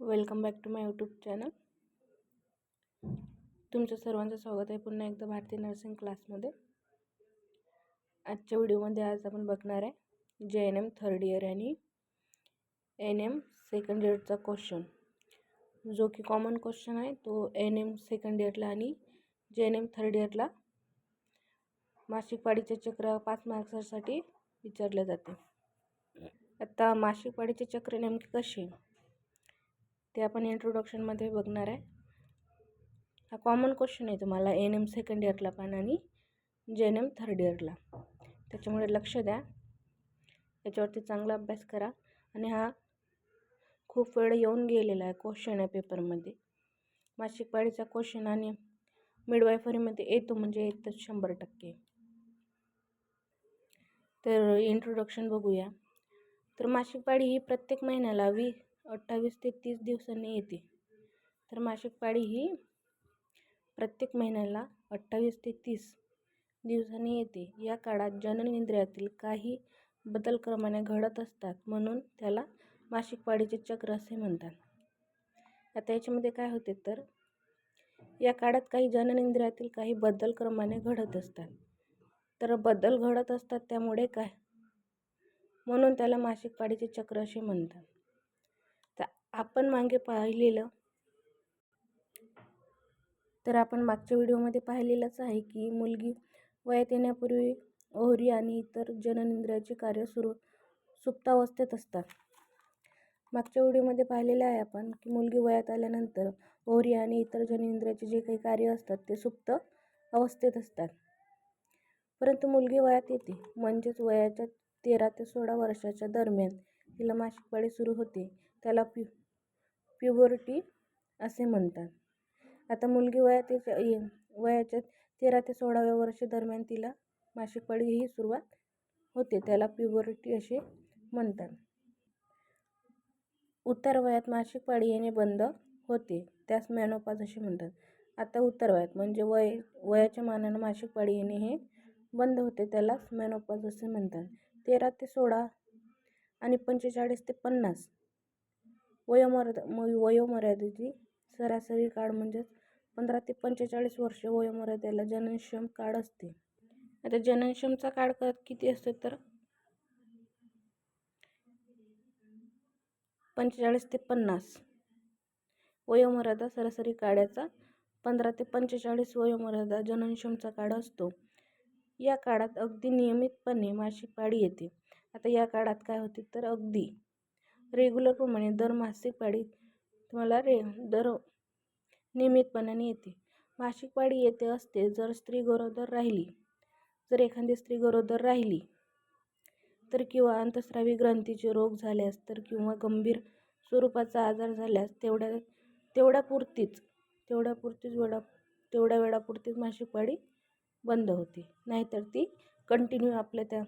Welcome back to my YouTube channel. तुमचं सर्वांचं स्वागत आहे पुन्हा एकदा भारतीय नर्सिंग क्लासमध्ये. आजच्या व्हिडिओमध्ये आज आपण बघणार आहे G N M third year आणि एन एम सेकंड इयरचा क्वेश्चन जो की कॉमन क्वेश्चन आहे तो एन एम सेकंड इयरला आणि जे एन एम थर्ड इयरला मासिक पाळीचे चक्र पाच मार्क्ससाठी विचारले जाते. आता मासिक पाळीचे चक्र नेमके कसे? ते आपण इंट्रोडक्शनमध्ये बघणार आहे. हा कॉमन क्वेश्चन आहे तुम्हाला एन एम सेकंड इयरला पण आणि जे एन एम थर्ड इयरला त्याच्यामुळे लक्ष द्या. याच्यावरती चांगला अभ्यास करा. आणि हा खूप वेळ येऊन गेलेला आहे क्वेश्चन आहे पेपरमध्ये मासिक पाळीचा क्वेश्चन आणि मिडवायफरीमध्ये येतो म्हणजे येतच शंभर टक्के. तर इंट्रोडक्शन बघूया. तर मासिक पाळी ही प्रत्येक महिन्याला वी अठ्ठावीस ते तीस दिवसांनी येते. तर मासिक पाळी ही प्रत्येक महिन्याला अठ्ठावीस ते तीस दिवसांनी येते. या काळात जननेंद्रियातील काही बदल क्रमाने घडत असतात म्हणून त्याला मासिक पाळीचे चक्र असे म्हणतात. आता याच्यामध्ये काय होते तर या काळात काही जननेंद्रियातील काही बदल क्रमाने घडत असतात. तर बदल घडत असतात त्यामुळे काय? म्हणून त्याला मासिक पाळीचे चक्र असे म्हणतात. आपण मागे पाहिलेलं तर आपण मागच्या व्हिडिओमध्ये पाहिलेलंच आहे की मुलगी वयात येण्यापूर्वी ओहरी आणि इतर जननेंद्रियाचे कार्य सुरू सुप्तावस्थेत असतात. मागच्या व्हिडिओमध्ये पाहिलेलं आहे आपण की मुलगी वयात आल्यानंतर ओहरी आणि इतर जननेंद्रियाचे जे काही कार्य असतात ते सुप्त अवस्थेत असतात. परंतु मुलगी वयात येते म्हणजेच वयाच्या तेरा ते सोळा वर्षाच्या दरम्यान तिला मासिकपाळी सुरू होते. त्याला प्यु प्युबर्टी असे म्हणतात. आता मुलगी वयात वयाच्या तेरा ते सोळाव्या वर्ष दरम्यान तिला मासिकपाळी ही सुरुवात होते. त्याला प्युबर्टी असे म्हणतात. उत्तर वयात मासिक पाळी येणे बंद होते. त्यास मॅनोपाज असे म्हणतात. आता उत्तर वयात म्हणजे वय वयाच्या मानानं मासिक पाळी येणे हे बंद होते. त्यालाच मॅनोपाज असे म्हणतात. तेरा ते सोळा आणि पंचेचाळीस ते पन्नास. वयोमर्यादा वयोमर्यादेची सरासरी काळ म्हणजेच पंधरा ते पंचेचाळीस वर्ष वयोमर्यादेला जननक्षम काळ असते. आता जननक्षमचा काळ क किती असतो तर? पंचेचाळीस ते पन्नास. वयोमर्यादा सरासरी काळाचा पंधरा ते पंचेचाळीस वयोमर्यादा जननक्षमचा काळ असतो. या काळात अगदी नियमितपणे मासिक पाळी येते. आता या काळात काय होते तर अगदी रेग्युलरप्रमाणे दर मासिक पाळी तुम्हाला रे दर नियमितपणाने येते. मासिक पाळी येते असते जर स्त्री गरोदर राहिली जर एखादी स्त्री गरोदर राहिली तर किंवा अंतस्रावी ग्रंथीचे रोग झाल्यास तर किंवा गंभीर स्वरूपाचा आजार झाल्यास तेवढ्या तेवढ्यापुरतीच तेवढ्यापुरतीच वेळा तेवढ्या वेळापुरतीच मासिक पाळी बंद होते. नाहीतर ती कंटिन्यू आपल्या त्या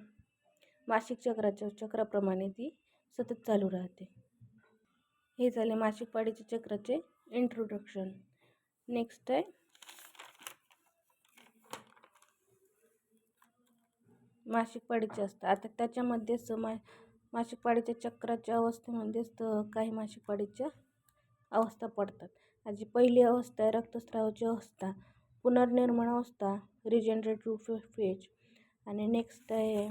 मासिक चक्राच्या चक्राप्रमाणे ती सतत चालू राहते. हे झाले मासिक पाळीचे चक्राचे इंट्रोडक्शन नेक्स्ट आहे. मासिक पाळीचे असतात आता त्याच्यामध्येच मा मासिक पाळीच्या चक्राच्या अवस्थेमध्येच काही मासिक पाळीच्या अवस्था पडतात. जी पहिली अवस्था आहे रक्तस्रावाची अवस्था. पुनर्निर्माण अवस्था रिजनरेटिव्ह फेज आणि नेक्स्ट आहे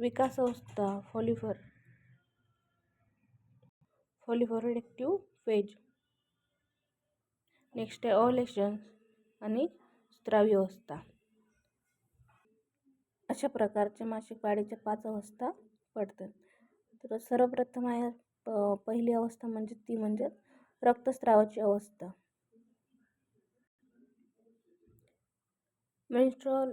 विकास अवस्था फॉलिफर फॉलिफोरेक्टिव्ह फेज नेक्स्ट आहे ऑलेशन्स आणि स्त्रावी अवस्था अशा प्रकारच्या मासिक पाळीच्या पाच अवस्था पडतात. तर सर्वप्रथम आहे पहिली अवस्था म्हणजे ती म्हणजे रक्तस्रावाची अवस्था. मेन्स्ट्रॉल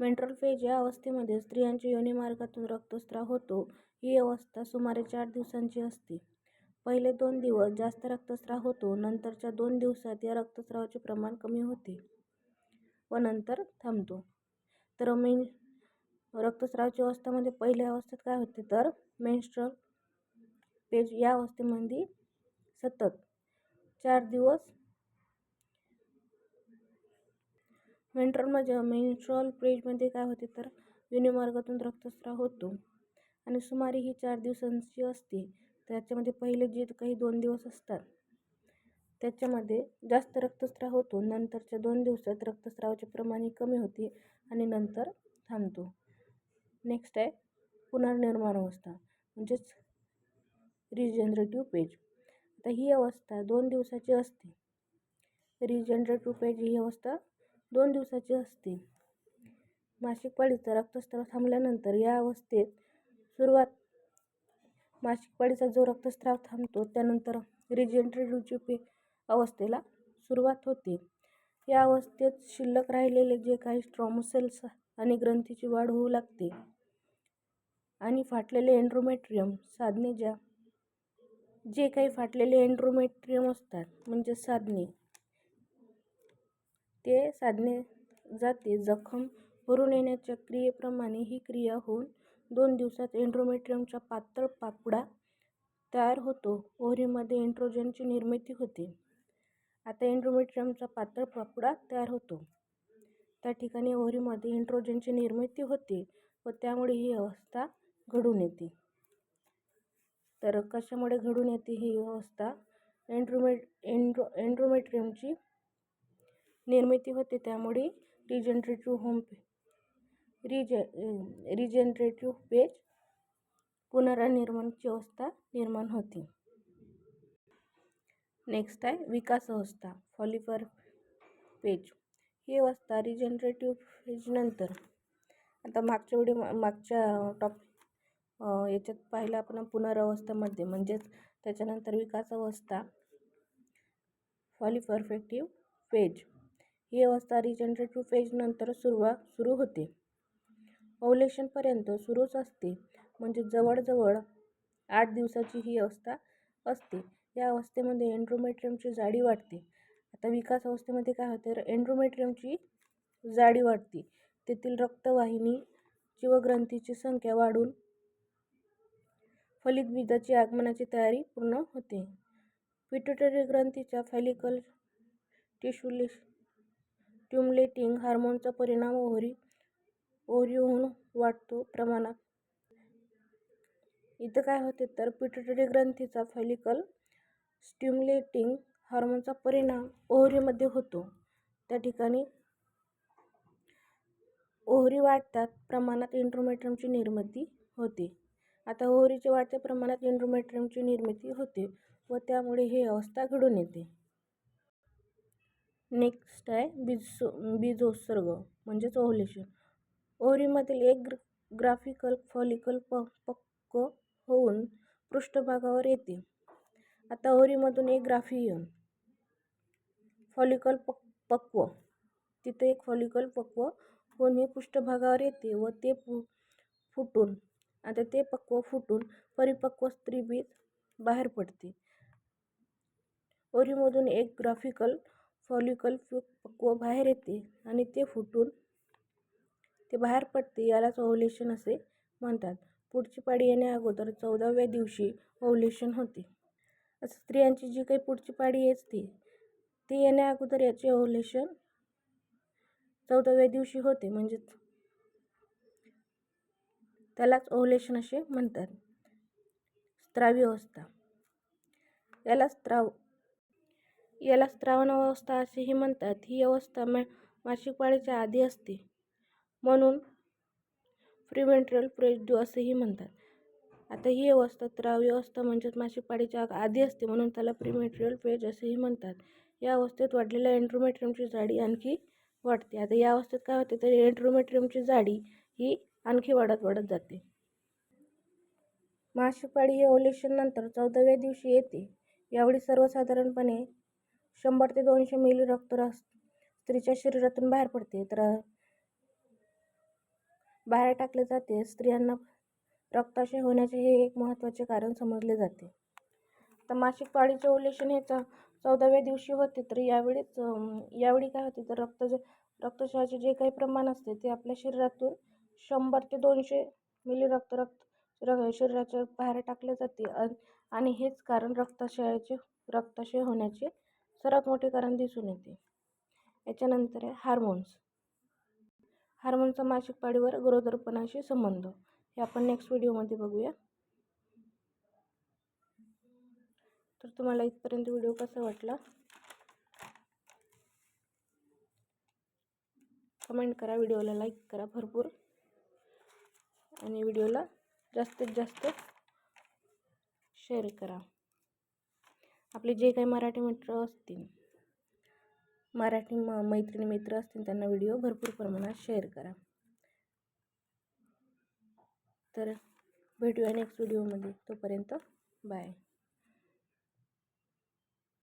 मेंट्रल या अवस्थेमध्ये स्त्रियांच्या योनिमार्गातून रक्तस्राव होतो. ही अवस्था सुमारे चार दिवसांची असते. पहिले दोन दिवस जास्त रक्तस्राव होतो. नंतरच्या दोन दिवसात या रक्तस्रावाचे प्रमाण कमी होते व नंतर थांबतो. तर मेन रक्तस्रावाच्या अवस्थेमध्ये पहिल्या अवस्थेत काय होते? तर मेन्स्ट्रल पेज या अवस्थेमध्ये सतत चार दिवस मेंट्रल म्हणजे मेन्स्ट्रॉल पेजमध्ये काय होते तर योनिमार्गातून रक्तस्राव होतो. आणि सुमारे ही चार दिवसांची असते. त्याच्यामध्ये पहिले जे काही दोन दिवस असतात. त्याच्यामध्ये जास्त रक्तस्राव होतो. नंतरच्या दोन दिवसात रक्तस्रावाचे प्रमाण कमी होते आणि नंतर थांबतो. नेक्स्ट आहे पुनर्निर्माण अवस्था म्हणजेच रिजनरेटिव्ह पेज आता ही अवस्था दोन दिवसाची असते. रिजनरेटिव्ह पेज ही अवस्था दोन दिवसाची असते. मासिक पाळीचा रक्तस्राव थांबल्यानंतर या अवस्थेत सुरुवात मासिक पाळीचा जो रक्तस्राव थांबतो त्यानंतर रिजनरेटिव्ह अवस्थेला सुरुवात होते. या अवस्थेत शिल्लक राहिलेले जे काही स्ट्रॉमोसेल्स आणि ग्रंथीची वाढ होऊ लागते आणि फाटलेले एन्ड्रोमेट्रियम साधने ज्या जे काही फाटलेले एन्ड्रोमेट्रियम असतात म्हणजे साधने ते साधने जाते. जखम भरून येण्याच्या क्रियेप्रमाणे ही क्रिया होऊन दोन दिवसात एन्ड्रोमेट्रियमचा पातळ पापुडा तयार होतो. ओव्हरीमध्ये एन्ड्रोजनची निर्मिती होते. आता एन्ड्रोमेट्रियमचा पातळ पापुडा तयार होतो. त्या ठिकाणी ओव्हरीमध्ये एन्ड्रोजनची निर्मिती होते व त्यामुळे ही अवस्था घडून येते. तर कशामुळे घडून येते ही अवस्था? एन्ड्रोमेट एन्ड्रो एन्ड्रोमेट्रियमची निर्मिती होते त्यामुळे रिजनरेटिव्ह होम रिज रिजनरेटिव्ह पेज पुनर्निर्माणची अवस्था निर्माण होते. नेक्स्ट आहे विकास अवस्था फॉलिफर पेज ही अवस्था रिजनरेटिव्ह पेजनंतर आता मागच्या वेळी मागच्या टॉप याच्यात पाहिलं आपण पुनरावस्थामध्ये म्हणजेच त्याच्यानंतर विकास अवस्था फॉलिपरफेक्टिव्ह पेज ही अवस्था रिजनरेटिव्ह फेजनंतर सुरुवात सुरू होते. ओव्हुलेशनपर्यंत सुरूच असते. म्हणजे जवळजवळ आठ दिवसाची ही अवस्था असते. या अवस्थेमध्ये एन्ड्रोमेट्रियमची जाडी वाढते. आता विकास अवस्थेमध्ये काय होते? एन्ड्रोमेट्रियमची जाडी वाढते. तेथील रक्तवाहिनी व ग्रंथीची संख्या वाढून फलित बीजाची आगमनाची तयारी पूर्ण होते. पिट्युटरी ग्रंथीच्या फॅलिकल टिश्यूलेश ट्युमलेटिंग हार्मोनचा परिणाम ओव्हरी ओव्हरीहून वाढतो प्रमाणात. इथं काय होते तर पिट्युटरी ग्रंथीचा फॅलिकल स्टिम्युलेटिंग हार्मोनचा परिणाम ओव्हरीमध्ये होतो. त्या ठिकाणी ओहरी वाढतात प्रमाणात इंट्रोमेट्रमची निर्मिती होते. आता ओहरीच्या वाढत्या प्रमाणात इंट्रोमेट्रमची निर्मिती होते व त्यामुळे ही अवस्था घडून येते. नेक्स्ट आहे बीज बीजोत्सर्ग म्हणजेच ओव्हलेशन ओहरीमधील एक ग्र ग्राफिकल फॉलिकल प पक्व होऊन पृष्ठभागावर येते. आता ओहरीमधून एक ग्राफियन फॉलिकल प पक्व. तिथे एक फॉलिकल पक्व होऊन हे पृष्ठभागावर येते व ते फु फुटून आता ते पक्व फुटून परिपक्व स्त्रीबीज बाहेर पडते. ओरीमधून एक ग्राफिकल फॉलिकल पक्व बाहेर येते आणि ते फुटून ते बाहेर पडते यालाच ओव्हुलेशन असे म्हणतात. पुढची पाळी येण्या अगोदर चौदाव्या दिवशी ओव्हुलेशन होते. असं स्त्रियांची जी काही पुढची पाळी असते ती येण्या अगोदर याचे ओव्हुलेशन चौदाव्या दिवशी होते. म्हणजेच त्यालाच ओव्हुलेशन असे म्हणतात. स्त्रावी अवस्था याला स्त्राव याला स्त्रावण अवस्था असेही म्हणतात. ही अवस्था मा मासिक पाळीच्या आधी असते. म्हणून प्रिमेंट्रल प्रेजडू असेही म्हणतात. आता ही अवस्था स्त्रावी अवस्था म्हणजेच मासिक पाळीच्या आधी असते म्हणून त्याला प्रिमेट्रियल पेज असेही म्हणतात. या अवस्थेत वाढलेल्या एन्ड्रोमेट्रियमची जाडी आणखी वाढते. आता या अवस्थेत काय होते तर एन्ड्रोमेट्रियमची जाडी ही आणखी वाढत वाढत जाते. मासिक पाळी हे ओव्हुलेशननंतर चौदाव्या दिवशी येते. यावेळी सर्वसाधारणपणे शंभर ते दोनशे मिली रक्त स्त्रीच्या शरीरातून बाहेर पडते. तर बाहेर टाकले जाते. स्त्रियांना रक्ताशय होण्याचे हे एक महत्त्वाचे कारण समजले जाते. तर मासिक पाळीचे ओलेशन हे च चौदाव्या दिवशी होते. तर यावेळीच यावेळी काय होते? तर रक्त रक्तशयाचे जे काही प्रमाण असते ते आपल्या शरीरातून शंभर ते दोनशे मिली रक्त रक्त र शरीराच्या बाहेर टाकले जाते. आणि हेच कारण रक्ताशयाचे रक्ताशय होण्याचे सर्वात मोठे कारण दिसून येते. याच्यानंतर आहे हार्मोन्स हार्मोनचा मासिक पाळीवर गरोदरपणाशी संबंध. हे आपण नेक्स्ट व्हिडिओमध्ये बघूया. तर तुम्हाला इथपर्यंत व्हिडिओ कसा वाटला? कमेंट करा व्हिडिओला लाईक करा भरपूर. आणि व्हिडिओला जास्तीत जास्त शेअर करा. आपले जे काही मराठी मित्र असतील मराठी म मैत्रिणी मित्र असतील त्यांना व्हिडिओ भरपूर प्रमाणात शेअर करा. तर भेटूया नेक्स्ट व्हिडिओमध्ये तोपर्यंत बाय